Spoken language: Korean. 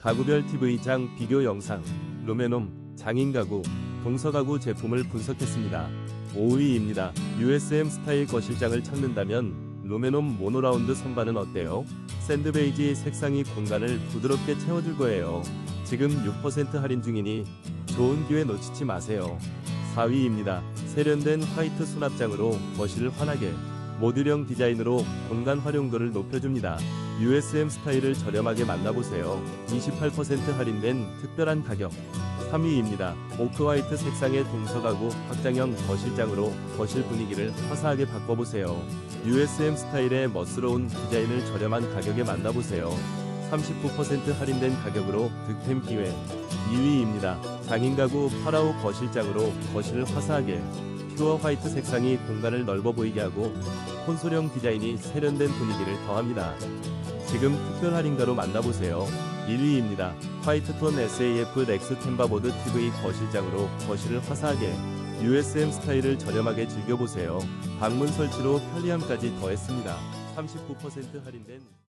가구별 TV장 비교 영상, 루메놈, 장인 가구, 동서 가구 제품을 분석했습니다. 5위입니다. USM 스타일 거실장을 찾는다면 루메놈 모노라운드 선반은 어때요? 샌드베이지 색상이 공간을 부드럽게 채워줄 거예요. 지금 6% 할인 중이니 좋은 기회 놓치지 마세요. 4위입니다. 세련된 화이트 수납장으로 거실을 환하게 모듈형 디자인으로 공간 활용도를 높여줍니다. USM 스타일을 저렴하게 만나보세요. 28% 할인된 특별한 가격. 3위입니다. 오크화이트 색상의 동서가구 확장형 거실장으로 거실 분위기를 화사하게 바꿔보세요. USM 스타일의 멋스러운 디자인을 저렴한 가격에 만나보세요. 39% 할인된 가격으로 득템 기회. 2위입니다. 장인 가구 파라오 거실장으로 거실을 화사하게 퓨어 화이트 색상이 공간을 넓어 보이게 하고 콘솔형 디자인이 세련된 분위기를 더합니다. 지금 특별 할인가로 만나보세요. 1위입니다. 화이트톤 SAF 렉스 템바보드 TV 거실장으로 거실을 화사하게 USM 스타일을 저렴하게 즐겨보세요. 방문 설치로 편리함까지 더했습니다. 39% 할인된